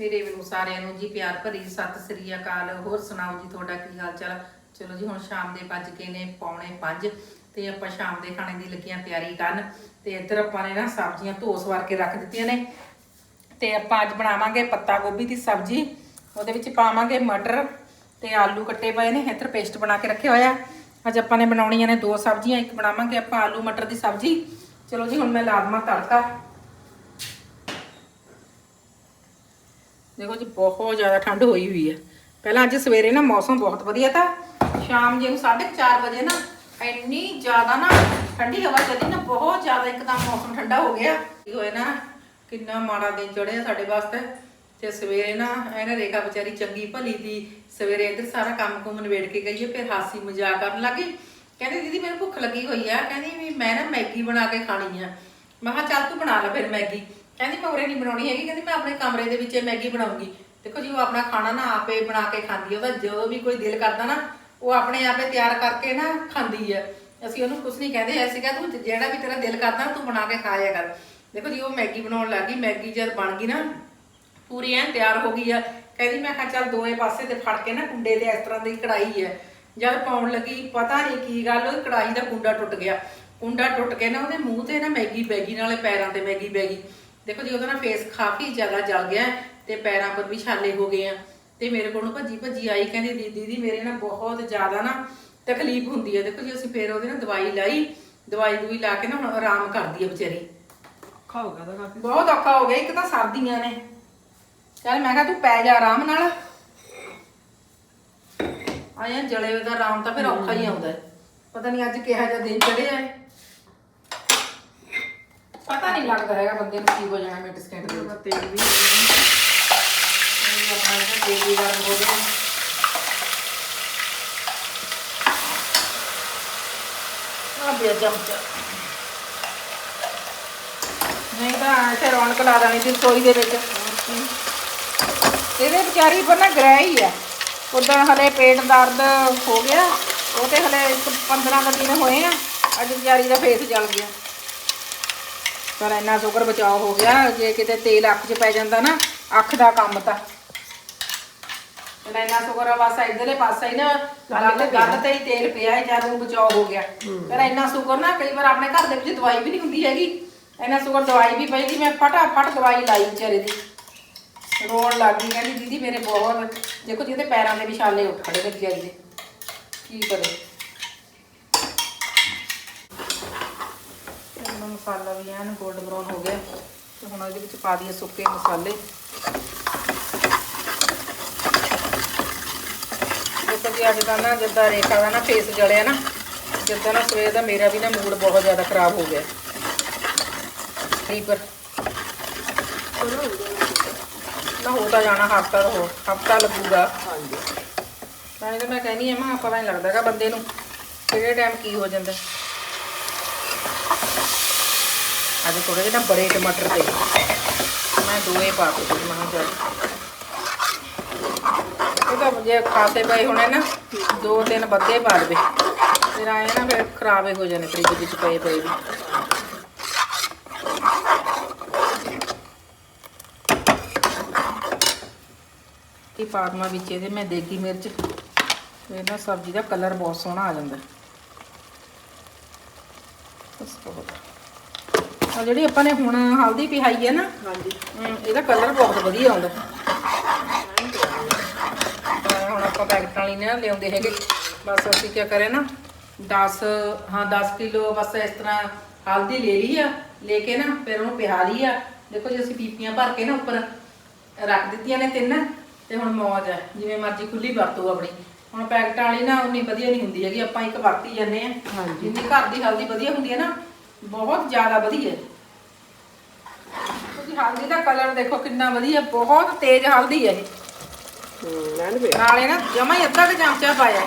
ਮੇਰੇ ਵੱਲੋਂ ਸਾਰਿਆਂ ਨੂੰ ਜੀ ਪਿਆਰ ਭਰੀ ਸਤਿ ਸ੍ਰੀ ਅਕਾਲ। ਹੋਰ ਸੁਣਾਓ ਜੀ, ਤੁਹਾਡਾ ਕੀ ਹਾਲ ਚਾਲ ਚਲੋ ਜੀ, ਹੁਣ ਸ਼ਾਮ ਦੇ ਵੱਜ ਕੇ ਨੇ ਪੌਣੇ 5 ਤੇ ਆਪਾਂ ਸ਼ਾਮ ਦੇ ਖਾਣੇ ਦੀ ਲੱਗੀਆਂ ਤਿਆਰੀ ਕਰਨ ਤੇ ਇੱਧਰ ਆਪਾਂ ਨੇ ਨਾ ਸਬਜ਼ੀਆਂ ਧੋ ਸਵਾਰ ਕੇ ਰੱਖ ਦਿੱਤੀਆਂ ਨੇ ਤੇ ਆਪਾਂ ਅੱਜ ਬਣਾਵਾਂਗੇ ਪੱਤਾ ਗੋਭੀ ਦੀ ਸਬਜ਼ੀ। ਉਹਦੇ ਵਿੱਚ ਪਾਵਾਂਗੇ ਮਟਰ ਤੇ ਆਲੂ ਕੱਟੇ ਪਏ ਨੇ, ਇੱਧਰ ਪੇਸਟ ਬਣਾ ਕੇ ਰੱਖਿਆ ਹੋਇਆ ਅੱਜ ਆਪਾਂ ਨੇ ਬਣਾਉਣੀਆਂ ਨੇ ਦੋ ਸਬਜ਼ੀਆਂ, ਇੱਕ ਬਣਾਵਾਂਗੇ ਆਪਾਂ ਆਲੂ ਮਟਰ ਦੀ ਸਬਜ਼ੀ। ਚਲੋ ਜੀ, ਹੁਣ ਮੈਂ ਲਾਦਮਾ ਤੜਕਾ। ਦੇਖੋ ਜੀ, ਬਹੁਤ ਜ਼ਿਆਦਾ ਠੰਡ ਹੋਈ ਹੋਈ ਹੈ। ਪਹਿਲਾਂ ਅੱਜ ਸਵੇਰੇ ਨਾ ਮੌਸਮ ਬਹੁਤ ਵਧੀਆ ਤਾਂ ਸ਼ਾਮ ਜੇ ਨੂੰ 4:30 ਵਜੇ ਨਾ ਇੰਨੀ ਜ਼ਿਆਦਾ ਨਾ ਠੰਡੀ ਹਵਾ ਚੱਲੀ ਨਾ, ਬਹੁਤ ਜ਼ਿਆਦਾ ਇੱਕਦਮ ਮੌਸਮ ਠੰਡਾ ਹੋ ਗਿਆ। ਕੀ ਹੋਇਆ ਨਾ, ਕਿੰਨਾ ਮਾੜਾ ਦਿਨ ਚੜਿਆ ਸਾਡੇ ਵਾਸਤੇ। ਤੇ ਸਵੇਰੇ ਨਾ ਇਹਨੇ ਰੇਖਾ ਵਿਚਾਰੀ ਚੰਗੀ ਭਲੀ ਦੀ ਸਵੇਰੇ ਇੱਧਰ ਸਾਰਾ ਕੰਮ ਕੁਮ ਨਿਬੇੜ ਕੇ ਗਈ ਹੈ, ਫਿਰ ਹਾਸੀ ਮਜ਼ਾਕ ਕਰਨ ਲੱਗੀ। ਕਹਿੰਦੀ, ਦੀਦੀ, ਮੈਨੂੰ ਭੁੱਖ ਲੱਗੀ ਹੋਈ ਆ। ਕਹਿੰਦੀ ਵੀ ਮੈਂ ਨਾ ਮੈਗੀ ਬਣਾ ਕੇ ਖਾਣੀ ਆ। ਮੈਂ ਕਿਹਾ, ਚੱਲ ਤੂੰ ਬਣਾ ਲੈ ਫਿਰ ਮੈਗੀ। ਕਹਿੰਦੀ ਮੈਂ ਉਰੇ ਨਹੀਂ ਬਣਾਉਣੀ ਹੈਗੀ, ਕਹਿੰਦੀ ਮੈਂ ਆਪਣੇ ਕਮਰੇ ਦੇ ਵਿੱਚ ਇਹ ਮੈਗੀ ਬਣਾਉਂਗੀ। ਦੇਖੋ ਜੀ, ਉਹ ਆਪਣਾ ਖਾਣਾ ਨਾ ਆਪੇ ਬਣਾ ਕੇ ਖਾਂਦੀ ਹੈ ਉਹਦਾ ਜਦੋਂ ਵੀ ਕੋਈ ਦਿਲ ਕਰਦਾ ਨਾ, ਉਹ ਆਪਣੇ ਆਪੇ ਤਿਆਰ ਕਰਕੇ ਨਾ ਖਾਂਦੀ ਹੈ ਅਸੀਂ ਉਹਨੂੰ ਕੁਝ ਨਹੀਂ ਕਹਿੰਦੇ, ਐ ਸੀਗਾ ਤੂੰ ਜਿਹੜਾ ਵੀ ਤੇਰਾ ਦਿਲ ਕਰਦਾ ਨਾ ਤੂੰ ਬਣਾ ਕੇ ਖਾਇਆ ਕਰ। ਦੇਖੋ ਜੀ, ਉਹ ਮੈਗੀ ਬਣਾਉਣ ਲੱਗੀ ਮੈਗੀ ਜਦ ਬਣ ਗਈ ਨਾ, ਪੂਰੀ ਐਨ ਤਿਆਰ ਹੋ ਗਈ ਆ। ਕਹਿੰਦੀ ਮੈਂ ਕਿਹਾ ਚੱਲ ਦੋਵੇਂ ਪਾਸੇ ਤੇ ਫੜ ਕੇ ਨਾ ਕੁੰਡੇ ਦੇ ਇਸ ਤਰ੍ਹਾਂ ਦੀ ਕੜਾਈ ਹੈ ਜਦ ਪਾਉਣ ਲੱਗੀ, ਪਤਾ ਨਹੀਂ ਕੀ ਗੱਲ, ਉਹ ਕੜਾਈ ਦਾ ਕੁੰਡਾ ਟੁੱਟ ਗਿਆ। ਕੁੰਡਾ ਟੁੱਟ ਕੇ ਨਾ ਉਹਦੇ ਮੂੰਹ ਤੇ ਨਾ ਮੈਗੀ ਪੈ ਨਾਲੇ, ਪੈਰਾਂ ਤੇ ਮੈਗੀ ਪੈ ਦੇਖੋ ਜੀ ਉਹਦਾ ਨਾ ਫੇਸ ਕਾਫੀ ਜ਼ਿਆਦਾ ਜਲ ਗਿਆ ਤੇ ਪੈਰਾਂ ਪਰ ਵੀ ਛਾਲੇ ਹੋ ਗਏ ਆ। ਤੇ ਮੇਰੇ ਕੋਲ ਨੂੰ ਭੱਜੀ ਭੱਜੀ ਆਈ ਕਹਿੰਦੀ ਦੀ- ਦੀਦੀ ਮੇਰੇ ਨਾ ਬਹੁਤ ਜ਼ਿਆਦਾ ਨਾ ਤਕਲੀਫ ਹੁੰਦੀ ਹੈ। ਦੇਖੋ ਜੀ ਅਸੀਂ ਫੇਰ ਉਹਦੇ ਨਾਲ ਦਵਾਈ ਲਾਈ। ਦਵਾਈ ਦੂਈ ਲਾ ਕੇ ਨਾ ਹੁਣ ਆਰਾਮ ਕਰਦੀ ਹੈ ਵਿਚਾਰੀ। ਖਾਊਗਾ ਤਾਂ ਕਾਫੀ। ਬਹੁਤ ਔਖਾ ਹੋ ਗਿਆ ਇੱਕ ਤਾਂ ਸਰਦੀਆਂ ਨੇ। ਚੱਲ ਮੈਂ ਕਿਹਾ ਤੂੰ ਪੈ ਜਾ ਆਰਾਮ ਨਾਲ। ਆਇਆ ਜਲੇ ਹੋਏ ਦਾ ਆਰਾਮ ਤਾਂ ਫਿਰ ਔਖਾ ਹੀ ਆਉਂਦਾ। ਪਤਾ ਨਹੀਂ ਅੱਜ ਕਿਹਾ ਜਿਹਾ ਦਿਨ ਚੜਿਆ ਹੈ। ਪਤਾ ਨਹੀਂ ਲੱਗਦਾ ਹੈਗਾ ਬੰਦੇ ਨੂੰ ਕੀ ਹੋ ਜਾਣਾ ਮਿੰਟ ਸਕਿੰਟ ਦੇ ਵਿੱਚ। ਤੇਲ ਵੀ ਇਹ ਆਪਣਾ ਇਹਦਾ ਤੇਲ ਵੀ ਗਰਮ ਹੋ ਗਿਆ। ਆ ਬਿਆ ਚਮਚਾ ਨਹੀਂ ਤਾਂ ਇੱਥੇ ਰੌਣਕ ਲਾ ਦੇਣੀ ਸੀ ਰਸੋਈ ਦੇ ਵਿੱਚ। ਇਹਦੇ ਵਿਚਾਰੀ ਪਰ ਨਾ ਗ੍ਰਹਿ ਹੀ ਆ। ਉਦੋਂ ਹਲੇ ਪੇਟ ਦਰਦ ਹੋ ਗਿਆ। ਉਹ ਤੇ ਹਲੇ ਇੱਕ 15 ਕੁ ਦਿਨ ਹੋਏ ਆ। ਅੱਜ ਵਿਚਾਰੀ ਦਾ ਫੇਸ ਜਲ ਗਿਆ। ਪਰ ਇੰਨਾ ਸ਼ੁਕਰ ਬਚਾਅ ਹੋ ਗਿਆ ਜੇ ਕਿਤੇ ਤੇਲ ਅੱਖ 'ਚ ਪੈ ਜਾਂਦਾ ਨਾ ਅੱਖ ਦਾ ਕੰਮ ਤਾਂ। ਤੇ ਇੰਨਾ ਸ਼ੁਕਰ ਆ ਬਸ ਇਧਰਲੇ ਪਾਸੇ ਹੀ ਨਾ ਗੱਲ ਗੱਲ ਤੇ ਹੀ। ਤੇਲ ਪਿਆ ਹੈ ਜਦ ਬਚਾਅ ਹੋ ਗਿਆ। ਪਰ ਇੰਨਾ ਸ਼ੁਕਰ ਨਾ ਕਈ ਵਾਰ ਆਪਣੇ ਘਰ ਦੇ ਵਿੱਚ ਦਵਾਈ ਵੀ ਨਹੀਂ ਹੁੰਦੀ ਹੈਗੀ। ਇੰਨਾ ਸ਼ੁਕਰ ਦਵਾਈ ਵੀ ਪਈ ਦੀ ਮੈਂ ਫਟਾਫਟ ਦਵਾਈ ਲਾਈ ਵਿਚਾਰੇ ਦੀ। ਰੋਣ ਲੱਗ ਗਈ ਕਹਿੰਦੀ ਦੀਦੀ ਮੇਰੇ ਬਹੁਤ ਦੇਖੋ ਜਿਹਦੇ ਪੈਰਾਂ ਦੇ ਵਿਛਾਲੇ ਉੱਠ ਖੜੇ ਨੇ ਵਿਚਾਰੀ ਦੇ। ਕੀ ਕਰੇ ਇਹਨਾਂ ਮਸਾਲਾ ਵੀ ਐਨ ਗੋਲਡ ਬਰਾਊਨ ਹੋ ਗਿਆ। ਤੇ ਹੁਣ ਇਹਦੇ ਵਿੱਚ ਪਾ ਦਈਏ ਸੁੱਕੇ ਮਸਾਲੇ। ਦੇਖੋ ਜੀ ਅੱਜ ਕੱਲ੍ਹ ਨਾ ਜਿੱਦਾਂ ਰੇਖਾ ਦਾ ਨਾ ਫੇਸ ਜਲਿਆ ਨਾ ਜਿੱਦਾਂ ਨਾ ਸਵੇਰ ਦਾ ਮੇਰਾ ਵੀ ਨਾ ਮੂਡ ਬਹੁਤ ਜ਼ਿਆਦਾ ਖਰਾਬ ਹੋ ਗਿਆ। ਨਹੀਂ ਪਰ ਨਾ ਹੋ ਤਾਂ ਜਾਣਾ ਹਫਤਾ ਹੋ ਹਫਤਾ ਲੱਗੂਗਾ। ਹਾਂਜੀ। ਤਾਂ ਇਹ ਤਾਂ ਮੈਂ ਕਹਿੰਦੀ ਆ ਮਾਂ ਪਤਾ ਨਹੀਂ ਲੱਗਦਾ ਹੈਗਾ ਬੰਦੇ ਨੂੰ ਕਿਹੜੇ ਟਾਈਮ ਕੀ ਹੋ ਜਾਂਦਾ। ਅੱਜ ਥੋੜੇ ਜਿਹੇ ਨਾ ਬੜੇ ਟਮਾਟਰ ਪਏ ਮੈਂ ਦੋਏ ਪਾ ਦਿੱਤੇ ਮੈਂ ਕਿਹਾ ਚੱਲ। ਜੇ ਖਾਸੇ ਪਏ ਹੋਣੇ ਨਾ, ਦੋ ਤਿੰਨ ਬੱਦੇ ਪਾ ਦੇਵੇ। ਫਿਰ ਆਏ ਨਾ ਫਿਰ ਖਰਾਬੇ ਹੋ ਜਾਣੇ, ਫ੍ਰਿਜ ਵਿੱਚ ਪਏ ਪਏ ਵੀ। ਇਹ ਪਾਦਮਾ ਵਿੱਚ ਇਹਦੇ ਮੈਂ ਦੇਗੀ ਮਿਰਚ ਇਹ ਨਾ ਸਬਜ਼ੀ ਦਾ ਕਲਰ ਬਹੁਤ ਸੋਹਣਾ ਆ ਜਾਂਦਾ। ਬਸ ਬਹੁਤ। ਆ ਜਿਹੜੀ ਆਪਾਂ ਨੇ ਹੁਣ ਹਲਦੀ ਪਿਹਾਈ ਹੈ ਨਾ ਹਾਂਜੀ। ਇਹਦਾ ਕਲਰ ਬਹੁਤ ਵਧੀਆ ਆਉਂਦਾ। ਹੁਣ ਆਪਾਂ ਪੈਕਟ ਵਾਲੀ ਨੇ ਨਾ ਲਿਆਉਂਦੇ ਹੈਗੇ। ਬਸ ਅਸੀਂ ਕੀ ਕਰੇ ਨਾ 10 ਹਾਂ 10 ਕਿਲੋ ਬਸ ਇਸ ਤਰ੍ਹਾਂ ਹਲਦੀ ਲੈ ਲਈ ਆ ਲੈ ਕੇ ਨਾ ਫਿਰ ਉਹਨੂੰ ਪਿਹਾ ਲਈ ਆ। ਦੇਖੋ ਜੀ ਅਸੀਂ ਪੀਪੀਆਂ ਭਰ ਕੇ ਨਾ ਉੱਪਰ ਰੱਖ ਦਿੱਤੀਆਂ ਨੇ ਤਿੰਨ ਤੇ ਹੁਣ ਮੌਜ ਹੈ ਜਿਵੇਂ ਮਰਜ਼ੀ ਖੁੱਲੀ ਵਰਤੋ ਆਪਣੀ। ਹੁਣ ਪੈਕਟ ਵਾਲੀ ਨਾ ਉਨੀ ਵਧੀਆ ਨਹੀਂ ਹੁੰਦੀ ਹੈਗੀ ਆਪਾਂ ਇੱਕ ਵਰਤੀ ਜਾਂਦੇ ਆ। ਹਾਂਜੀ। ਜਿੰਨੀ ਘਰ ਦੀ ਹਲਦੀ ਵਧੀਆ ਹੁੰਦੀ ਹੈ ਨਾ ਬਹੁਤ ਜ਼ਿਆਦਾ ਵਧੀਆ। ਹੈ ਤੁਸੀਂ ਹਲਦੀ ਦਾ ਕਲਰ ਦੇਖੋ ਕਿੰਨਾ ਵਧੀਆ ਬਹੁਤ ਤੇਜ਼ ਹਲਦੀ ਹੈ ਇਹ। ਵੀ ਨਾਲੇ ਨਾ ਜਮਾ ਹੀ ਅੱਧਾ ਕੁ ਚਮਚਾ ਪਾਇਆ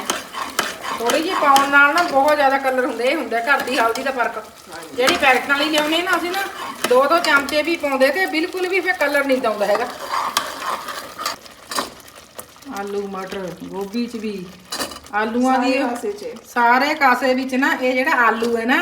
ਥੋੜੀ ਜਿਹੀ ਪਾਉਣ ਨਾਲ ਨਾ ਬਹੁਤ ਜ਼ਿਆਦਾ ਕਲਰ ਹੁੰਦੇ ਇਹ ਹੁੰਦਾ ਘਰ ਦੀ ਹਲਦੀ ਦਾ ਫ਼ਰਕ। ਜਿਹੜੀ ਪੈਕਟ ਵਾਲੀ ਲਿਆਉਣੀ ਨਾ ਅਸੀਂ ਨਾ ਦੋ ਦੋ ਚਮਚੇ ਵੀ ਪਾਉਂਦੇ ਤੇ ਬਿਲਕੁਲ ਵੀ ਫਿਰ ਕਲਰ ਨਹੀਂ ਦਉਂਦਾ ਹੈਗਾ। ਆਲੂ ਮਟਰ ਗੋਭੀ ਚ ਵੀ। ਆਲੂਆਂ ਦੀ ਹਾਸੇ ਚ। ਸਾਰੇ ਕਾਸੇ ਵਿੱਚ ਨਾ ਇਹ ਜਿਹੜਾ ਆਲੂ ਹੈ ਨਾ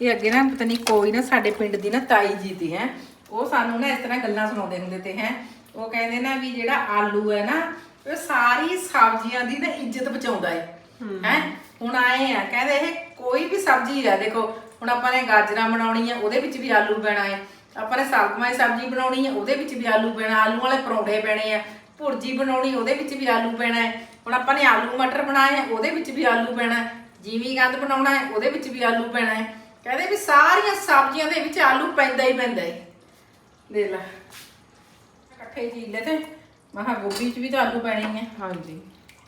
ਇਹ ਅੱਗੇ ਨਾ ਪਤਾ ਨਹੀਂ ਕੋਈ ਨਾ ਸਾਡੇ ਪਿੰਡ ਦੀ ਨਾ ਤਾਈ ਜੀ ਦੀ ਹੈ। ਉਹ ਸਾਨੂੰ ਨਾ ਇਸ ਤਰ੍ਹਾਂ ਗੱਲਾਂ ਸੁਣਾਉਂਦੇ ਹੁੰਦੇ ਤੇ ਹੈ। ਉਹ ਕਹਿੰਦੇ ਨਾ ਵੀ ਜਿਹੜਾ ਆਲੂ ਹੈ ਨਾ ਇਹ ਸਾਰੀ ਸਬਜ਼ੀਆਂ ਦੀ ਨਾ ਇੱਜ਼ਤ ਬਚਾਉਂਦਾ ਹੈ। ਹੈ? ਹੁਣ ਆਏ ਆ ਕਹਿੰਦੇ ਇਹ ਕੋਈ ਵੀ ਸਬਜ਼ੀ ਆ ਦੇਖੋ ਹੁਣ ਆਪਾਂ ਨੇ ਗਾਜਰਾਂ ਬਣਾਉਣੀ ਆ ਉਹਦੇ ਵਿੱਚ ਵੀ ਆਲੂ ਪੈਣਾ ਹੈ ਆਪਾਂ ਨੇ ਸਲਗਮਾਈ ਸਬਜ਼ੀ ਬਣਾਉਣੀ ਆ ਉਹਦੇ ਵਿੱਚ ਵੀ ਆਲੂ ਪੈਣਾ ਆਲੂ ਵਾਲੇ ਪਰੌਂਠੇ ਪੈਣੇ ਆ। ਭੁਰਜੀ ਬਣਾਉਣੀ ਉਹਦੇ ਵਿੱਚ ਵੀ ਆਲੂ ਪੈਣਾ ਹੈ ਹੁਣ ਆਪਾਂ ਨੇ ਆਲੂ ਮਟਰ ਬਣਾਏ ਆ ਉਹਦੇ ਵਿੱਚ ਵੀ ਆਲੂ ਪੈਣਾ ਹੈ ਜੀਵੀ ਗੰਦ ਬਣਾਉਣਾ ਹੈ ਉਹਦੇ ਵਿੱਚ ਵੀ ਆਲੂ ਪੈਣਾ ਹੈ ਕਹਿੰਦੇ ਵੀ ਸਾਰੀਆਂ ਸਬਜ਼ੀਆਂ ਦੇ ਵਿੱਚ ਆਲੂ ਪੈਂਦਾ ਹੀ ਪੈਂਦਾ ਹੈ ਲੈ। ਇਕੱਠੇ ਜੀਲੇ ਤੇ। ਮਹਾ ਗੋਭੀ ਚ ਵੀ ਤਾਂ ਆਲੂ ਪੈਣੇ ਆ। ਹਾਂਜੀ।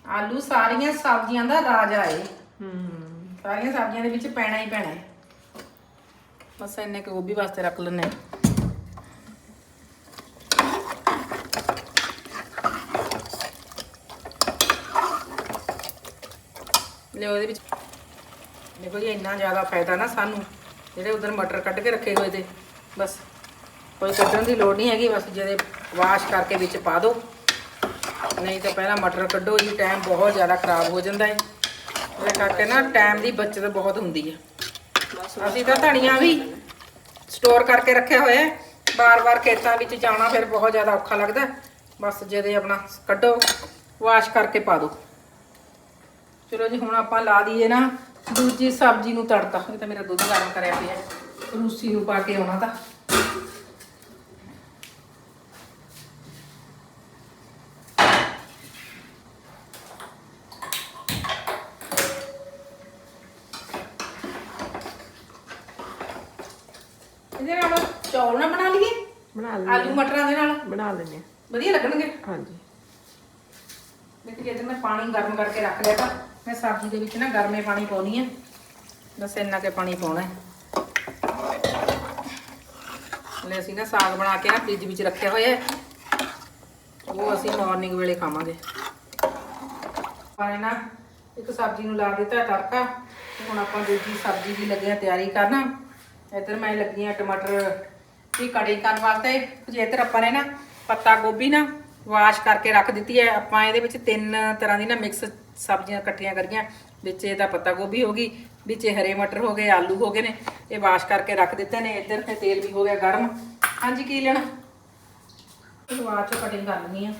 ਆਲੂ ਸਾਰੀਆਂ ਸਬਜ਼ੀਆਂ ਦਾ ਰਾਜਾ ਏ ਹੂੰ। ਸਾਰੀਆਂ ਸਬਜ਼ੀਆਂ ਦੇ ਵਿੱਚ ਪੈਣਾ ਹੀ ਪੈਣਾ ਹੈ। ਬਸ ਇੰਨੇ ਕੁ ਗੋਭੀ ਵਾਸਤੇ ਰੱਖ ਲੈਣੇ ਵਿੱਚ ਦੇਖੋ ਜੀ ਇੰਨਾ ਜ਼ਿਆਦਾ ਫਾਇਦਾ ਨਾ ਸਾਨੂੰ ਜਿਹੜੇ ਉਧਰ ਮਟਰ ਕੱਢ ਕੇ ਰੱਖੇ ਹੋਏ ਤੇ। ਬਸ। ਕੋਈ ਕੱਢਣ ਦੀ ਲੋੜ ਨਹੀਂ ਹੈਗੀ, ਬਸ ਜਿਹਦੇ ਵਾਸ਼ ਕਰਕੇ ਵਿੱਚ ਪਾ ਦਿਓ ਨਹੀਂ ਤਾਂ ਪਹਿਲਾਂ ਮਟਰ ਕੱਢੋ ਜੀ ਟਾਈਮ ਬਹੁਤ ਜ਼ਿਆਦਾ ਖਰਾਬ ਹੋ ਜਾਂਦਾ ਹੈ। ਉਹਦੇ ਕਰਕੇ ਨਾ ਟਾਈਮ ਦੀ ਬਚਤ ਬਹੁਤ ਹੁੰਦੀ ਹੈ। ਬਸ ਅਸੀਂ ਤਾਂ ਧਨੀਆ ਵੀ ਸਟੋਰ ਕਰਕੇ ਰੱਖਿਆ ਹੋਇਆ ਹੈ। ਬਾਰ-ਬਾਰ ਖੇਤਾਂ ਵਿੱਚ ਜਾਣਾ ਫਿਰ ਬਹੁਤ ਜ਼ਿਆਦਾ ਔਖਾ ਲੱਗਦਾ ਬਸ ਜਿਹਦੇ ਆਪਣਾ ਕੱਢੋ ਵਾਸ਼ ਕਰਕੇ ਪਾ ਦਿਓ ਚਲੋ ਜੀ, ਹੁਣ ਆਪਾਂ ਲਾ ਦਈਏ ਨਾ ਦੂਜੀ ਸਬਜ਼ੀ ਨੂੰ ਤੜਕਾ। ਇਹ ਤਾਂ ਮੇਰਾ ਦੁੱਧ ਗਰਮ ਕਰਿਆ ਪਿਆ ਹੈ। ਰੂਸੀ ਨੂੰ ਪਾ ਕੇ ਆਉਣਾ ਤਾਂ। ਇਹਦੇ ਨਾਲ ਚੌਲ ਨਾ ਬਣਾ ਲਈਏ? ਬਣਾ ਆਲੂ ਲੈਂਦੇ ਮਟਰਾਂ ਦੇ ਨਾਲ। ਬਣਾ ਲੈਂਦੇ ਹਾਂ। ਵਧੀਆ ਲੱਗਣਗੇ? ਹਾਂਜੀ। ਦੇਖੀ ਜੇ ਮੈਂ ਪਾਣੀ ਗਰਮ ਕਰਕੇ ਰੱਖ ਲਿਆ ਤਾਂ ਮੈਂ ਸਬਜ਼ੀ ਦੇ ਵਿੱਚ ਨਾ ਗਰਮੇ ਪਾਣੀ ਪਾਉਣੀ ਹੈ ਬਸ ਇੰਨਾ ਕੇ ਪਾਣੀ ਪਾਉਣਾ ਹੈ। ਲੈ ਅਸੀਂ ਨਾ ਸਾਗ ਬਣਾ ਕੇ ਨਾ ਫ੍ਰਿਜ ਵਿੱਚ ਰੱਖਿਆ ਹੋਇਆ ਹੈ। ਉਹ ਅਸੀਂ ਮਾਰਨਿੰਗ ਵੇਲੇ ਖਾਵਾਂਗੇ। ਪਾਣੀ ਨਾ ਇੱਕ ਸਬਜ਼ੀ ਨੂੰ ਲਾ ਦਿੱਤਾ ਤੜਕਾ ਤੇ ਹੁਣ ਆਪਾਂ ਦੂਜੀ ਸਬਜ਼ੀ ਦੀ ਲੱਗੇ ਆ ਤਿਆਰੀ ਕਰਨ। ਇੱਧਰ ਮੈਂ ਲੱਗੀ ਆ ਟਮਾਟਰ ਦੀ ਕੜੀ ਕਰਨ ਵਾਸਤੇ। ਜੇ ਇੱਧਰ ਆਪਾਂ ਨੇ ਨਾ ਪੱਤਾ ਗੋਭੀ ਨਾ ਵਾਸ਼ ਕਰਕੇ ਰੱਖ ਦਿੱਤੀ ਹੈ। ਆਪਾਂ ਇਹਦੇ ਵਿੱਚ ਤਿੰਨ ਤਰ੍ਹਾਂ ਦੀ ਨਾ ਮਿਕਸ ਸਬਜ਼ੀਆਂ ਇਕੱਠੀਆਂ ਕਰੀਆਂ। ਵਿੱਚ ਇਹਦਾ ਪੱਤਾ ਗੋਭੀ ਹੋ ਗਈ, ਵਿੱਚ ਹਰੇ ਮਟਰ ਹੋ ਗਏ, ਆਲੂ ਹੋ ਗਏ ਨੇ। ਇਹ ਵਾਸ਼ ਕਰਕੇ ਰੱਖ ਦਿੱਤੇ ਨੇ। ਇੱਧਰ ਤੇ ਤੇਲ ਵੀ ਹੋ ਗਿਆ ਗਰਮ। ਹਾਂਜੀ, ਕੀ ਲੈਣਾ? ਇਹ ਬਾਅਦ ਚ ਕਟਿੰਗ ਕਰ ਲੈਣੀ ਆ।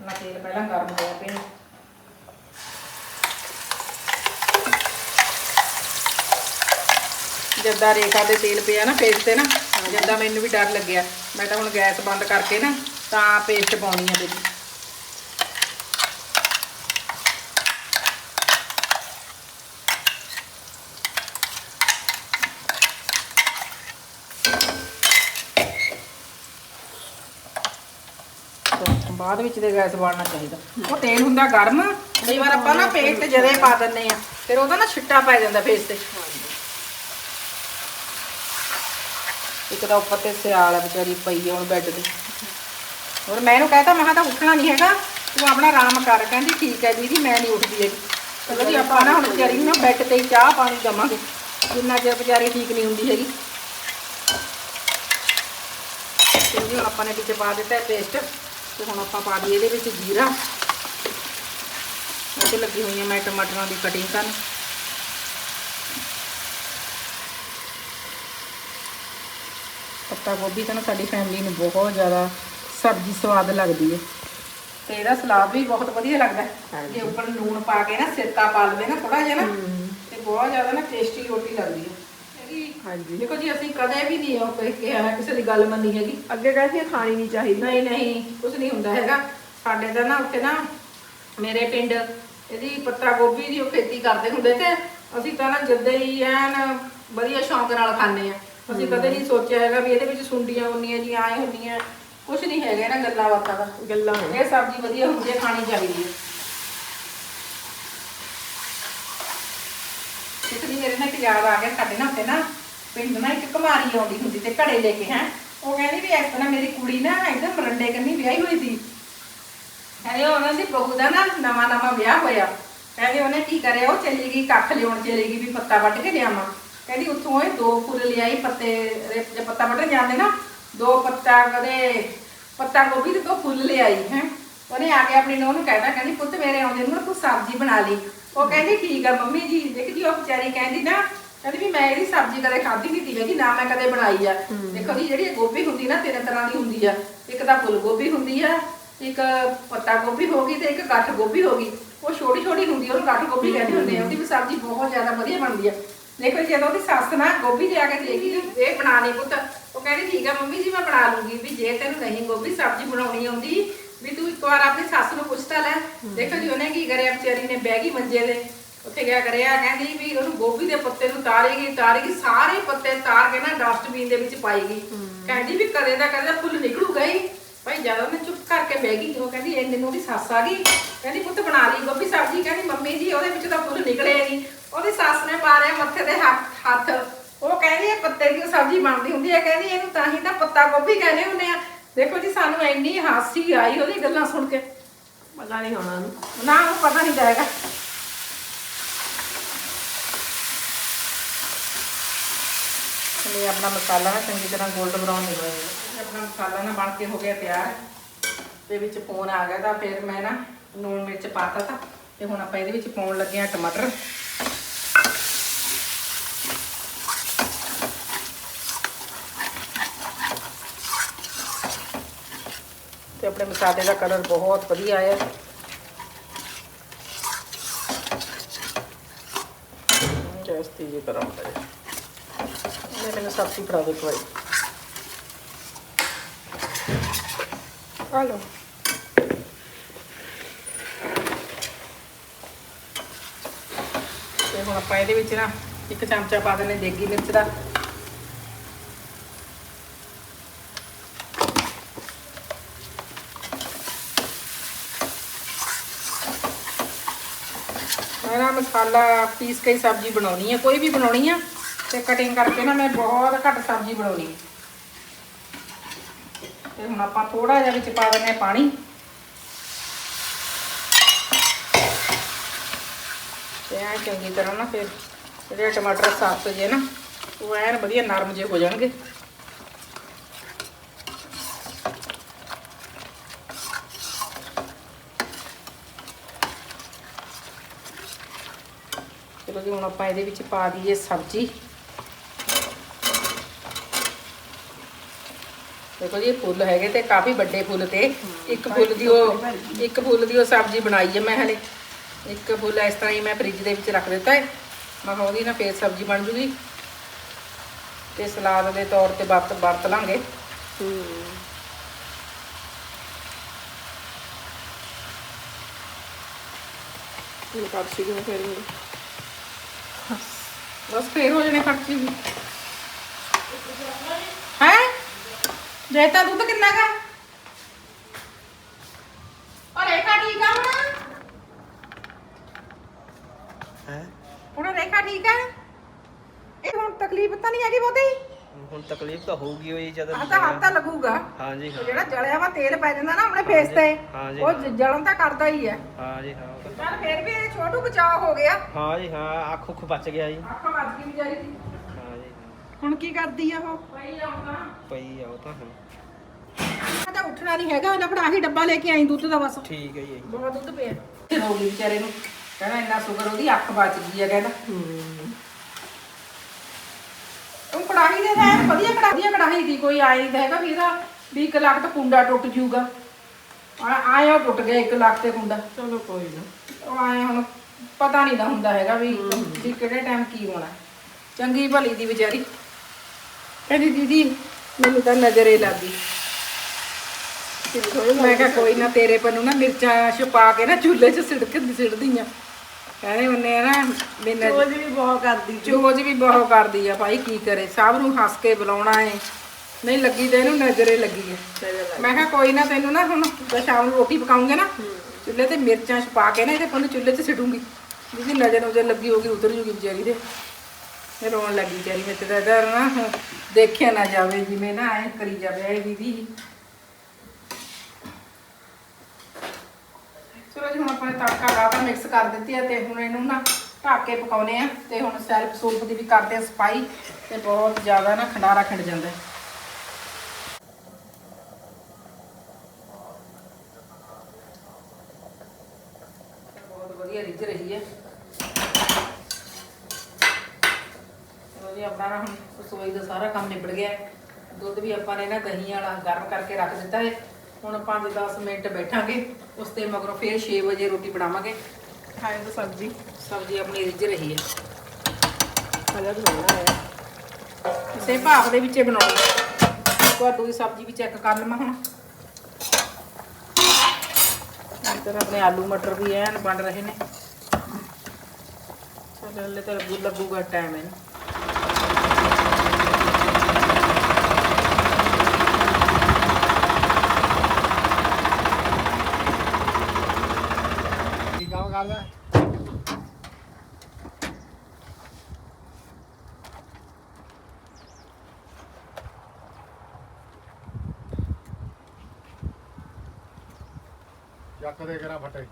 ਨਾ ਤੇਲ ਪਹਿਲਾਂ ਗਰਮ ਹੋਇਆ ਪਿਆ। ਜਿੱਦਾਂ ਰੇਖਾ ਦੇ ਤੇਲ ਪਿਆ ਨਾ ਪੇਸਟ ਤੇ ਨਾ, ਜਿੱਦਾਂ ਮੈਨੂੰ ਵੀ ਡਰ ਲੱਗਿਆ। ਮੈਂ ਤਾਂ ਹੁਣ ਗੈਸ ਬੰਦ ਕਰਕੇ ਨਾ ਤਾਂ ਪੇਸਟ ਪਾਉਣੀ ਆ ਵਿੱਚ ਬਾਅਦ ਵਿੱਚ ਤੇ ਗੈਸ ਬਾਲਣਾ ਚਾਹੀਦਾ। ਉਹ ਤੇਲ ਹੁੰਦਾ ਗਰਮ, ਕਈ ਵਾਰ ਆਪਾਂ ਨਾ ਪੇਸਟ ਜਦੇ ਪਾ ਦਿੰਨੇ ਆ, ਫਿਰ ਉਹਦਾ ਨਾ ਛਿੱਟਾ ਪੈ ਜਾਂਦਾ ਫੇਸ ਤੇ। ਇੱਕ ਤਾਂ ਉੱਪਰ ਤੇ ਸਿਆਲ ਹੈ ਵਿਚਾਰੀ ਪਈ ਹੈ ਹੁਣ ਬੈੱਡ ਤੇ। ਹੋਰ ਮੈਂ ਇਹਨੂੰ ਕਹਤਾ, ਮੈਂ ਕਿਹਾ ਤਾਂ ਉੱਠਣਾ ਨਹੀਂ ਹੈਗਾ, ਤੂੰ ਆਪਣਾ ਆਰਾਮ ਕਰ। ਕਹਿੰਦੀ ਠੀਕ ਹੈ ਦੀਦੀ, ਮੈਂ ਨਹੀਂ ਉੱਠਦੀ ਹੈਗੀ। ਚਲੋ ਜੀ ਆਪਾਂ ਨਾ ਹੁਣ ਵਿਚਾਰੀ ਨੂੰ ਨਾ ਬੈੱਡ ਤੇ ਹੀ ਚਾਹ ਪਾਣੀ ਦਵਾਂਗੇ, ਜਿੰਨਾ ਚਿਰ ਵਿਚਾਰੀ ਠੀਕ ਨਹੀਂ ਹੁੰਦੀ ਹੈਗੀ। ਤੇ ਜੀ ਹੁਣ ਆਪਾਂ ਨੇ ਵਿੱਚ ਪਾ ਦਿੱਤਾ ਪੇਸਟ ਤੇ ਹੁਣ ਆਪਾਂ ਪਾ ਦਈਏ ਇਹਦੇ ਵਿੱਚ ਜੀਰਾ। ਉਹਦੇ ਲੱਗੀ ਹੋਈ ਹੈ ਮੈਂ ਟਮਾਟਰਾਂ ਦੀ ਕਟਿੰਗ ਕਰਨ। ਪੱਤਾ ਗੋਭੀ ਤਾਂ ਨਾ ਸਾਡੀ ਫੈਮਿਲੀ ਨੂੰ ਬਹੁਤ ਜ਼ਿਆਦਾ ਸਬਜ਼ੀ ਸਵਾਦ ਲੱਗਦੀ ਹੈ। ਤੇ ਇਹਦਾ ਸਲਾਦ ਵੀ ਬਹੁਤ ਵਧੀਆ ਲੱਗਦਾ ਹੈ। ਜੇ ਉੱਪਰ ਲੂਣ ਪਾ ਕੇ ਨਾ ਸਿਰਕਾ ਪਾ ਲਵੇ ਨਾ ਥੋੜਾ ਜਿਹਾ ਨਾ ਤੇ ਬਹੁਤ ਜ਼ਿਆਦਾ ਨਾ ਟੇਸਟੀ ਰੋਟੀ ਲੱਗਦੀ ਹੈ। ਇਹਦੀ ਹਾਂਜੀ। ਦੇਖੋ ਜੀ ਅਸੀਂ ਕਦੇ ਵੀ ਨਹੀਂ ਉਹ ਕਹਿ ਕੇ ਆਇਆ ਕਿਸੇ ਦੀ ਗੱਲ ਮੰਨੀ ਹੈਗੀ। ਅੱਗੇ ਕਹਿੰਦੇ ਖਾਣੀ ਨਹੀਂ ਚਾਹੀਦੀ। ਨਹੀਂ ਨਹੀਂ ਕੁਝ ਨਹੀਂ ਹੁੰਦਾ ਹੈਗਾ। ਸਾਡੇ ਤਾਂ ਨਾ ਉੱਥੇ ਨਾ ਮੇਰੇ ਪਿੰਡ ਇਹਦੀ ਪੱਤਾ ਗੋਭੀ ਦੀ ਉਹ ਖੇਤੀ ਕਰਦੇ ਹੁੰਦੇ ਤੇ ਅਸੀਂ ਤਾਂ ਨਾ ਜਦੇ ਹੀ ਐਨ ਵਧੀਆ ਸ਼ੌਂਕ ਨਾਲ ਖਾਂਦੇ ਆ ਅਸੀਂ ਕਦੇ ਨਹੀਂ ਸੋਚਿਆ ਹੈਗਾ ਵੀ ਇਹਦੇ ਵਿੱਚ ਸੁੰਡੀਆਂ ਹੁੰਦੀਆਂ ਜੀ ਆਏ ਹੁੰਦੀਆਂ। ਕੁਝ ਨਹੀਂ ਹੈਗਾ ਇਹਨਾਂ ਗੱਲਾਂ ਬਾਤਾਂ ਦਾ। ਗੱਲਾਂ ਇਹ ਸਬਜ਼ੀ ਵਧੀਆ ਹੁੰਦੀ ਹੈ ਖਾਣੀ ਚਾਹੀਦੀ ਹੈ ਇੱਕ ਦਿਨ ਮੇਰੇ ਨਾਲ ਇੱਕ ਯਾਦ ਆ ਗਿਆ ਸਾਡੇ ਨਾਲ ਉੱਥੇ ਨਾ ਪਿੰਡ ਨਾ ਇੱਕ ਕੁਮਾਰੀ ਆਉਂਦੀ ਹੁੰਦੀ ਤੇ ਘੜੇ ਲੈ ਕੇ ਹੈ। ਉਹ ਕਹਿੰਦੀ ਵੀ ਇਸ ਤਰ੍ਹਾਂ ਮੇਰੀ ਕੁੜੀ ਨਾ ਇੱਧਰ ਮਰੰਡੇ ਕੰਨੀ ਵਿਆਹੀ ਹੋਈ ਸੀ। ਕਹਿੰਦੇ ਉਹਨਾਂ ਦੀ ਬਹੂ ਦਾ ਨਾ ਨਵਾਂ ਨਵਾਂ ਵਿਆਹ ਹੋਇਆ। ਕਹਿੰਦੇ ਉਹਨੇ ਕੀ ਕਰਿਆ ਉਹ ਚਲੀ ਗਈ ਕੱਖ ਲਿਆਉਣ ਚਲੀ ਗਈ ਵੀ ਪੱਤਾ ਵੱਢ ਕੇ ਲਿਆਵਾਂ। ਕਹਿੰਦੀ ਉੱਥੋਂ ਇਹ ਦੋ ਫੁੱਲ ਲਿਆਈ ਪੱਤੇ ਜੇ ਪੱਤਾ ਵੱਢਣ ਜਾਂਦੇ ਨਾ ਦੋ ਪੱਤਾ ਕਦੇ ਪੱਤਾ ਗੋਭੀ ਦੇ ਦੋ ਫੁੱਲ ਲਿਆਈ ਹੈ। ਉਹਨੇ ਆ ਕੇ ਆਪਣੀ ਨੂੰਹ ਨੂੰ ਕਹਿਤਾ ਕਹਿੰਦੀ ਪੁੱਤ ਮੇਰੇ ਆਉਂਦੇ ਨੂੰ ਤੂੰ ਸਬਜ਼ੀ ਬਣਾ ਲਈ। ਉਹ ਕਹਿੰਦੀ ਠੀਕ ਆ ਮੰਮੀ ਜੀ। ਦੇਖ ਜੀ ਉਹ ਵਿਚਾਰੀ ਕਹਿੰਦੀ ਨਾ ਕਹਿੰਦੀ ਵੀ ਮੈਂ ਇਹਦੀ ਸਬਜ਼ੀ ਕਦੇ ਖਾਧੀ ਨਹੀਂ ਤੀ ਹੈਗੀ ਨਾ ਮੈਂ ਕਦੇ ਬਣਾਈ ਆ। ਦੇਖੋ ਜੀ ਜਿਹੜੀ ਗੋਭੀ ਹੁੰਦੀ ਨਾ ਤਿੰਨ ਤਰ੍ਹਾਂ ਦੀ ਹੁੰਦੀ ਆ। ਇੱਕ ਤਾਂ ਫੁੱਲ ਗੋਭੀ ਹੁੰਦੀ ਆ ਇੱਕ ਪੱਤਾ ਗੋਭੀ ਹੋ ਗਈ ਤੇ ਇੱਕ ਗੱਠ ਗੋਭੀ ਹੋ ਗਈ। ਉਹ ਛੋਟੀ ਛੋਟੀ ਹੁੰਦੀ ਉਹਨੂੰ ਗੱਠ ਗੋਭੀ ਕਹਿੰਦੇ ਹੁੰਦੇ ਆ। ਉਹਦੀ ਵੀ ਸਬਜ਼ੀ ਬਹੁਤ ਜ਼ਿਆਦਾ ਵਧੀਆ ਬਣਦੀ ਆ। ਦੇਖੋ ਜਦੋਂ ਉਹਦੀ ਸੱਸ ਨਾ ਗੋਭੀ ਲਿਆ ਕੇ ਦੇਖੀ ਵੀ ਇਹ ਬਣਾ ਲਈ ਪੁੱਤ ਉਹ ਕਹਿੰਦੀ ਠੀਕ ਆ ਮੰਮੀ ਜੀ ਮੈਂ ਬਣਾ ਲੂੰਗੀ ਵੀ ਜੇ ਤੈਨੂੰ ਨਹੀਂ ਗੋਭੀ ਸਬਜ਼ੀ ਬਣਾਉਣੀ ਆਉਂਦੀ ਵੀ ਤੂੰ ਇੱਕ ਵਾਰ ਆਪਣੀ ਸੱਸ ਨੂੰ ਪੁੱਛ ਤਾਂ ਲੈ। ਦੇਖੋ ਜੀ ਉਹਨੇ ਕੀ ਕਰਿਆ ਵਿਚਾਰੀ ਨੇ ਬਹਿ ਗਈ ਮੰਜੇ ਦੇ ਉੱਥੇ ਗਿਆ ਕਰਿਆ ਕਹਿੰਦੀ ਵੀ ਉਹਨੂੰ ਗੋਭੀ ਦੇ ਪੱਤੇ ਨੂੰ ਤਾਰੇਗੀ ਤਾਰੇਗੀ ਸਾਰੇ ਪੱਤੇ ਤਾਰ ਕੇ ਨਾ ਡਸਟਬਿਨ ਦੇ ਵਿੱਚ ਪਾਏਗੀ। ਕਹਿੰਦੀ ਵੀ ਕਦੇ ਦਾ ਕਦੇ ਫੁੱਲ ਨਿਕਲੂਗਾ ਹੀ। ਭਾਈ ਜਦੋਂ ਉਹਨੇ ਚੁੱਪ ਕਰਕੇ ਬਹਿ ਗਈ ਉਹ ਕਹਿੰਦੀ ਇੰਨੇ ਨੂੰ ਉਹਦੀ ਸੱਸ ਆ ਗਈ। ਕਹਿੰਦੀ ਪੁੱਤ ਬਣਾ ਲਈ ਗੋਭੀ ਸਬਜ਼ੀ। ਕਹਿੰਦੀ ਮੰਮੀ ਜੀ ਉਹਦੇ ਵਿੱਚ ਤਾਂ ਫੁੱਲ ਨਿਕਲੇ ਨਹੀਂ। ਉਹਦੀ ਸੱਸ ਨੇ ਮਾਰਿਆ ਮੱਥੇ ਤੇ ਹੱਥ ਹੱਥ। ਉਹ ਕਹਿੰਦੀ ਇਹ ਪੱਤੇ ਦੀ ਸਬਜ਼ੀ ਬਣਦੀ ਹੁੰਦੀ ਹੈ। ਕਹਿੰਦੀ ਇਹਨੂੰ ਤਾਂ ਹੀ ਤਾਂ ਪੱਤਾ ਗੋਭੀ ਕਹਿੰਦੇ ਹੁੰਦੇ ਆ। ਦੇਖੋ ਜੀ ਸਾਨੂੰ ਇੰਨੀ ਹਾਸੀ ਆਈ ਉਹਦੀ ਗੱਲਾਂ ਸੁਣ ਕੇ। ਪਤਾ ਨਹੀਂ ਹੋਣਾ ਨੂੰ ਨਾ ਉਹ ਪਤਾ ਨਹੀਂ ਜਾਏਗਾ। ਇਹ ਆਪਣਾ ਮਸਾਲਾ ਨਾ ਚੰਗੀ ਤਰ੍ਹਾਂ 골ਡ ਬਰਾਊਨ ਹੋ ਜਾਏਗਾ ਇਹ ਆਪਣਾ ਮਸਾਲਾ ਨਾ ਬਣ ਕੇ ਹੋ ਗਿਆ ਤਿਆਰ। ਤੇ ਵਿੱਚ ਫੋਨ ਆ ਗਿਆ ਤਾਂ ਫਿਰ ਮੈਂ ਨਾ ਲੂਣ ਮਿਰਚ ਪਾਤਾ ਤਾਂ, ਤੇ ਹੁਣ ਆਪਾਂ ਇਹਦੇ ਵਿੱਚ ਪਾਉਣ ਲੱਗੇ ਆ ਟਮਾਟਰ। ਤੇ ਆਪਣੇ ਮਸਾਲੇ ਦਾ ਕਲਰ ਬਹੁਤ ਵਧੀਆ ਆਇਆ। ਗੈਸ ਤੇਜ਼ ਕਰਾਂ ਮੈਂ ਮੈਂ ਮੈਨੂੰ ਸਬਜ਼ੀ ਫੜਾ ਦੇ ਕੋਈ ਆ ਲਓ ਤੇ ਹੁਣ ਆਪਾਂ ਇਹਦੇ ਵਿੱਚ ਨਾ ਇੱਕ ਚਮਚਾ ਪਾ ਦਿੰਦੇ ਦੇਗੀ ਮਿਰਚ ਦਾ। ਮੈਂ ਮਸਾਲਾ ਪੀਸ ਕੇ ਸਬਜ਼ੀ ਬਣਾਉਣੀ ਹੈ ਕੋਈ ਵੀ ਬਣਾਉਣੀ ਆ, ਤੇ ਕਟਿੰਗ ਕਰਕੇ ਨਾ ਮੈਂ ਬਹੁਤ ਘੱਟ ਸਬਜ਼ੀ ਬਣਾਉਣੀ ਹੈ ਤੇ ਹੁਣ ਆਪਾਂ ਥੋੜਾ ਜਿਹਾ ਵਿੱਚ ਪਾ ਦਿੰਦੇ ਹਾਂ ਪਾਣੀ। ਤੇ ਐ ਚੰਗੀ ਤਰ੍ਹਾਂ ਨਾ ਫਿਰ ਜਿਹੜੇ ਟਮਾਟਰ ਸਾਫ਼ ਜੇ ਨਾ, ਉਹ ਐਨ ਵਧੀਆ ਨਰਮ ਜੇ ਹੋ ਜਾਣਗੇ। ਚਲੋ ਜੀ, ਹੁਣ ਆਪਾਂ ਇਹਦੇ ਵਿੱਚ ਪਾ ਦਈਏ ਸਬਜ਼ੀ। ਦੇਖੋ ਜੀ ਇਹ ਫੁੱਲ ਹੈਗੇ ਤੇ ਕਾਫੀ ਵੱਡੇ ਫੁੱਲ ਤੇ ਇੱਕ ਫੁੱਲ ਦੀ ਉਹ ਇੱਕ ਫੁੱਲ ਦੀ ਉਹ ਸਬਜ਼ੀ ਬਣਾਈ ਹੈ ਮੈਂ ਹਲੇ। ਇੱਕ ਫੁੱਲ ਇਸ ਤਰ੍ਹਾਂ ਹੀ ਮੈਂ ਫ੍ਰਿਜ ਦੇ ਵਿੱਚ ਰੱਖ ਦਿੱਤਾ ਹੈ। ਮੈਂ ਕਿਹਾ ਉਹਦੀ ਨਾ ਫੇਰ ਸਬਜ਼ੀ ਬਣ ਜੂਗੀ। ਤੇ ਸਲਾਦ ਦੇ ਤੌਰ ਤੇ ਵਰਤ ਵਰਤ ਲਾਂਗੇ। ਹੂੰ। ਕੜਛੀ ਕਿਵੇਂ ਫੇਰੂੰਗੀ ਬਸ ਫੇਰ ਹੋ ਜਣੇ ਖਰਚੀ ਵੀ ਹੈ ਦੇਤਾ ਦੁੱਧ ਕਿੰਨਾ ਕਾ ਔਰ ਰੇਖਾ ਠੀਕ ਆ ਹੁਣ? ਹੈ? ਹੁਣ ਰੇਖਾ ਠੀਕ ਆ? ਇਹ ਹੁਣ ਤਕਲੀਫ ਤਾਂ ਨਹੀਂ ਹੈਗੀ ਬਹੁਤੀ? ਹੁਣ ਤਕਲੀਫ ਤਾਂ ਹੋਊਗੀ ਹੋਈ ਜਦ ਆ ਤਾਂ ਹੱਥ ਤਾਂ ਲੱਗੂਗਾ। ਹਾਂਜੀ ਉਹ ਹਾਂ ਜਿਹੜਾ ਜਲਿਆ ਵਾ ਤੇਲ ਪੈ ਜਾਂਦਾ ਨਾ ਆਪਣੇ ਫੇਸ ਤੇ ਹਾਂਜੀ। ਉਹ ਜ- ਜਲਣ ਤਾਂ ਕਰਦਾ ਹੀ ਹੈ ਹਾਂਜੀ ਹਾਂ ਉਹ ਤਾਂ- ਚੱਲ ਫੇਰ ਵੀ ਇਹ ਛੋਟੂ ਬਚਾਅ ਹੋ ਗਿਆ। ਹਾਂਜੀ ਹਾਂ ਅੱਖ ਉੱਖ ਬਚ ਗਿਆ ਜੀ। ਅੱਖਾਂ ਵੱਜ ਗਈ ਵਿਚਾਰੀ ਦੀ। ਹਾਂ ਹੁਣ ਕੀ ਕਰਦੀ ਆ ਉਹ? ਪਈ ਆਉਂਦਾ ਪਈ ਆ ਉਹ ਤਾਂ ਹੁਣ। ਮੈਂ ਤਾਂ ਉੱਠਣਾ ਨਹੀਂ ਹੈਗਾ ਉਹਨਾਂ ਫੜਾ ਕੇ ਡੱਬਾ ਲੈ ਕੇ ਆਈ ਦੁੱਧ ਦਾ ਬਸ। ਠੀਕ ਹੈ ਜੀ ਬਹੁਤ ਦੁੱਧ ਪਿਆ। ਤੇ ਹੋ ਗਈ ਵਿਚਾਰੇ ਨੂੰ ਕਹਿੰਦਾ ਇੰਨਾ ਸ਼ੁਕਰ ਉਹਦੀ ਅੱਖ ਬਚ ਗਈ ਹੈ ਕਹਿੰਦਾ। ਹੂੰ। ਉਹ ਕੜਾਹੀ ਦੇ ਐਨ ਵਧੀਆ ਕੜਾਹੀ ਕੜਾਹੀ ਦੀ ਕੋਈ ਆਈ ਨਹੀਂ ਤਾਂ ਹੈਗਾ ਵੀ ਇਹਦਾ 20 ਲੱਖ ਤਾਂ ਕੁੰਡਾ ਟੁੱਟ ਜਾਊਗਾ। ਆਇਆ ਟੁੱਟ ਗਿਆ 1 ਲੱਖ ਤੇ ਕੁੰਡਾ। ਚਲੋ ਕੋਈ ਨਾ। ਉਹ ਆਏ ਹੁਣ ਪਤਾ ਨਹੀਂ ਨਾ ਹੁੰਦਾ ਹੈਗਾ ਵੀ ਵੀ ਕਿਹੜੇ ਟਾਈਮ ਕੀ ਹੋਣਾ। ਚੰਗੀ ਭਲੀ ਦੀ ਵਿਚਾਰੀ। ਕਹਿੰਦੀ ਦੀਦੀ ਮੈਨੂੰ ਤਾਂ ਨਜ਼ਰੇ ਲੱਗ ਮੈਂ ਕਿਹਾ ਕੋਈ ਨਾ ਤੇਰੇ ਪੰਨੂ ਨਾ ਮਿਰਚਾਂ ਛੁਪਾ ਕੇ ਨਾ ਚੁੱਲ੍ਹੇ 'ਚ ਸਿੜਕ ਸਿੜਦੀਆਂ। ਕਹਿੰਦੇ ਉਹਨੇ ਨਾ ਨਜ਼ਰ ਰੋਜ਼ ਵੀ ਬਹੁਤ ਕਰਦੀ ਚੋਜ ਵੀ ਬਹੁਤ ਕਰਦੀ ਆ ਭਾਈ ਕੀ ਕਰੇ? ਸਭ ਨੂੰ ਹੱਸ ਕੇ ਬੁਲਾਉਣਾ ਏ। ਨਹੀਂ ਲੱਗੀ ਤੇ ਇਹਨੂੰ ਨਜ਼ਰੇ ਲੱਗੀ ਨਾਲ ਮੈਂ ਕਿਹਾ ਕੋਈ ਨਾ ਤੈਨੂੰ ਨਾ ਹੁਣ ਸ਼ਾਮ ਨੂੰ ਰੋਟੀ ਪਕਾਉਂਗੇ ਨਾ ਚੁੱਲ੍ਹੇ ਤੇ ਮਿਰਚਾਂ ਛਪਾ ਕੇ ਨਾ ਇਹਦੇ ਪੁੰਨ ਚੁੱਲ੍ਹੇ 'ਚ ਸਿੱਟੂਗੀ ਜਿਹਦੀ ਨਜ਼ਰ ਨਜ਼ਰ ਲੱਗੀ ਹੋਗੀ ਉਤਰ ਜੂਗੀ ਵਿਚਾਰੀ ਦੇ। ਰੋਣ ਲੱਗੀ ਵਿਚਾਰੀ ਮੇਰੇ ਤੇ ਡਰ ਨਾ ਦੇਖਿਆ ਨਾ ਜਾਵੇ, ਜਿਵੇਂ ਨਾ ਐ ਕਰੀ ਜਾਵੇ ਐ ਦੀਦੀ ਚਲੋ ਜੀ, ਹੁਣ ਆਪਾਂ ਤੜਕਾ ਲਾਤਾ ਮਿਕਸ ਕਰ ਦਿੱਤੀ ਹੈ ਤੇ ਹੁਣ ਇਹਨੂੰ ਨਾ ਢੱਕ ਕੇ ਪਕਾਉਨੇ ਆ ਤੇ ਹੁਣ ਸੈਲਫ ਸੂਪ ਦੀ ਵੀ ਕਰਦੇ ਆ ਸਫ਼ਾਈ ਤੇ ਬਹੁਤ ਜ਼ਿਆਦਾ ਨਾ ਖੰਡਾਰਾ ਖਿੰਡ ਜਾਂਦਾ ਹੈ। ਬਹੁਤ ਵਧੀਆ ਰਿੱਝ ਰਹੀ ਹੈ। ਜੀ ਆਪਣਾ ਨਾ ਹੁਣ ਰਸੋਈ ਦਾ ਸਾਰਾ ਕੰਮ ਨਿਬੜ ਗਿਆ। ਦੁੱਧ ਵੀ ਆਪਾਂ ਨੇ ਨਾ ਦਹੀਂ ਵਾਲਾ ਗਰਮ ਕਰਕੇ ਰੱਖ ਦਿੱਤਾ ਹੈ ਹੁਣ 5-10 ਮਿੰਟ ਬੈਠਾਂਗੇ ਉਸ ਤੇ ਮਗਰੋਂ ਫੇਰ 6 ਵਜੇ ਰੋਟੀ ਬਣਾਵਾਂਗੇ। ਖਾਏ ਤਾਂ ਸਬਜ਼ੀ। ਸਬਜ਼ੀ ਆਪਣੀ ਰਿੱਝ ਰਹੀ ਹੈ ਕਲਰ ਹੋਣਾ ਹੈ ਇਸੇ ਭਾਫ ਦੇ ਵਿੱਚ ਬਣਾਉਣੀ। ਵਾਰ ਦੂਜੀ ਸਬਜ਼ੀ ਵੀ ਚੈੱਕ ਕਰ ਲਵਾਂ ਹੁਣ। ਇੱਧਰ ਆਪਣੇ ਆਲੂ ਮਟਰ ਵੀ ਐਨ ਬਣ ਰਹੇ ਨੇ। ਚਲੋ ਹਲੇ ਤਾਂ ਲੱਗੂ- ਲੱਗੂਗਾ ਟਾਈਮ ਇਹਨੂੰ ਕੀ ਕੰਮ ਕਰਦਾ ਜਾਂ ਕਦੇ ਕਰਾਂ ਫਟੇ?